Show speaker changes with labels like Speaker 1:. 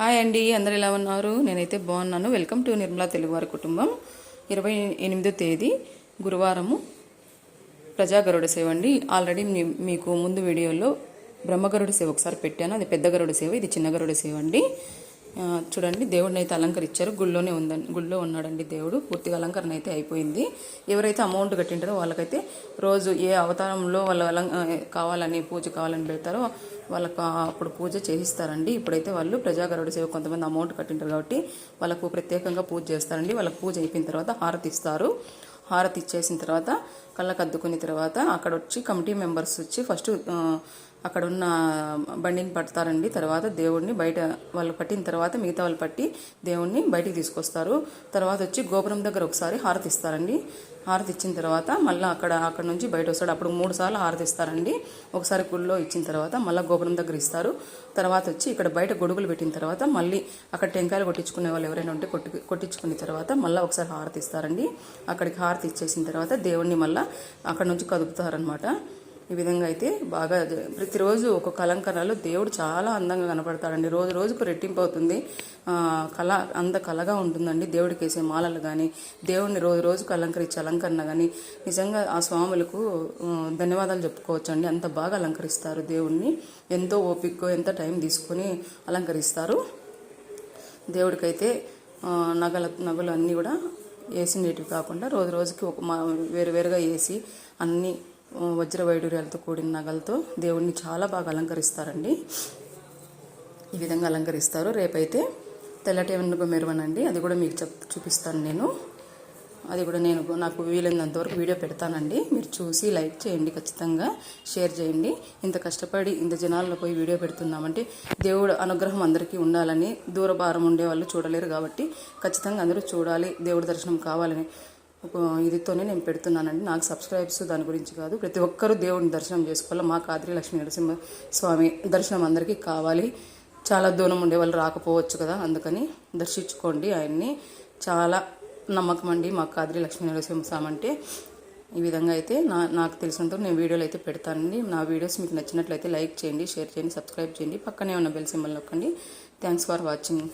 Speaker 1: Hi అండి అందరు ఎలా ఉన్నారు? నేనైతే బాగున్నాను. వెల్కమ్ టు నిర్మలా తెలుగువారి కుటుంబం. ఇరవై ఎనిమిదో తేదీ గురువారము. ప్రజాగరుడ సేవ అండి. ఆల్రెడీ మీకు ముందు వీడియోలో బ్రహ్మగరుడ సేవ ఒకసారి పెట్టాను. అది పెద్ద గరుడ సేవ ఇది చిన్న గరుడ సేవ అండి. చూడండి దేవుడిని అయితే అలంకరించారు గుళ్ళోనే ఉందండి గుళ్ళో ఉన్నాడండి దేవుడు. పూర్తిగా అలంకరణ అయితే అయిపోయింది. ఎవరైతే అమౌంట్ కట్టింటారో వాళ్ళకైతే రోజు ఏ అవతారంలో వాళ్ళ అలం కావాలని పూజ కావాలని పెడతారో వాళ్ళకు అప్పుడు పూజ చేయిస్తారండి. ఇప్పుడైతే వాళ్ళు ప్రజాగరుడు సేవ కొంతమంది అమౌంట్ కట్టింటారు కాబట్టి వాళ్ళకు ప్రత్యేకంగా పూజ చేస్తారండి. వాళ్ళకి పూజ అయిపోయిన తర్వాత హారతి ఇస్తారు. హారతి ఇచ్చేసిన తర్వాత కళ్ళకు అద్దుకున్న తర్వాత అక్కడ వచ్చి కమిటీ మెంబర్స్ వచ్చి ఫస్ట్ అక్కడ ఉన్న బండిని పడతారండి. తర్వాత దేవుడిని బయట వాళ్ళు పట్టిన తర్వాత మిగతా వాళ్ళు పట్టి దేవుడిని బయటికి తీసుకొస్తారు. తర్వాత వచ్చి గోపురం దగ్గర ఒకసారి హారతి ఇస్తారండి. హారతి ఇచ్చిన తర్వాత మళ్ళీ అక్కడ అక్కడ నుంచి బయట వస్తాడు. అప్పుడు మూడు సార్లు హారతి ఇస్తారండి. ఒకసారి గుళ్ళో ఇచ్చిన తర్వాత మళ్ళీ గోపురం దగ్గర ఇస్తారు. తర్వాత వచ్చి ఇక్కడ బయట గొడుగులు పెట్టిన తర్వాత మళ్ళీ అక్కడ టెంకాయలు కొట్టించుకునే వాళ్ళు ఎవరైనా ఉంటే కొట్టి కొట్టించుకున్న తర్వాత మళ్ళీ ఒకసారి హారతి ఇస్తారండి. అక్కడికి హారతి ఇచ్చేసిన తర్వాత దేవుణ్ణి మళ్ళీ అక్కడ నుంచి కదుపుతారనమాట ఈ విధంగా అయితే బాగా ప్రతిరోజు ఒక్కొక్క అలంకరణలో దేవుడు చాలా అందంగా కనపడతాడండి. రోజు రోజుకు రెట్టింపు అవుతుంది. కళ అంద కళగా ఉంటుందండి దేవుడికి వేసే మాలలు కానీ దేవుడిని రోజు రోజుకు అలంకరించే అలంకరణ కానీ నిజంగా ఆ స్వాములకు ధన్యవాదాలు చెప్పుకోవచ్చండి. అంత బాగా అలంకరిస్తారు దేవుణ్ణి. ఎంతో ఓపికగా ఎంత టైం తీసుకొని అలంకరిస్తారు. దేవుడికైతే నగల నగలు అన్నీ కూడా వేసినటివి కాకుండా రోజు రోజుకి ఒక మా వేరు వేరుగా వేసి అన్ని వజ్ర వైడూర్యాలతో కూడిన నగలతో దేవుడిని చాలా బాగా అలంకరిస్తారండి. ఈ విధంగా అలంకరిస్తారు. రేపైతే తెల్లటి వెనుక మెరువనండి. అది కూడా మీకు చెప్ చూపిస్తాను నేను. అది కూడా నేను నాకు వీలైనంత వరకు వీడియో పెడతానండి. మీరు చూసి లైక్ చేయండి ఖచ్చితంగా షేర్ చేయండి. ఇంత కష్టపడి ఇంత జనాల్లో పోయి వీడియో పెడుతున్నామంటే దేవుడు అనుగ్రహం అందరికీ ఉండాలని దూర భారం ఉండే వాళ్ళు చూడలేరు కాబట్టి ఖచ్చితంగా అందరూ చూడాలి దేవుడి దర్శనం కావాలని ఒక ఇదితోనే నేను పెడుతున్నానండి. నాకు సబ్స్క్రైబ్స్ దాని గురించి కాదు ప్రతి ఒక్కరూ దేవుడిని దర్శనం చేసుకోవాలి? మా కాద్రి లక్ష్మీ నరసింహ స్వామి దర్శనం అందరికీ కావాలి. చాలా దూరం ఉండే వాళ్ళు రాకపోవచ్చు కదా అందుకని దర్శించుకోండి ఆయన్ని. చాలా నమ్మకం అండి మా కాద్రి లక్ష్మీ నరసింహస్వామి అంటే. ఈ విధంగా అయితే నా నాకు తెలిసినంత నేను వీడియోలు అయితే పెడతానండి. నా వీడియోస్ మీకు నచ్చినట్లయితే లైక్ చేయండి షేర్ చేయండి సబ్స్క్రైబ్ చేయండి. పక్కనే ఉన్న బెల్ సింబల్ నొక్కండి. Thanks for watching.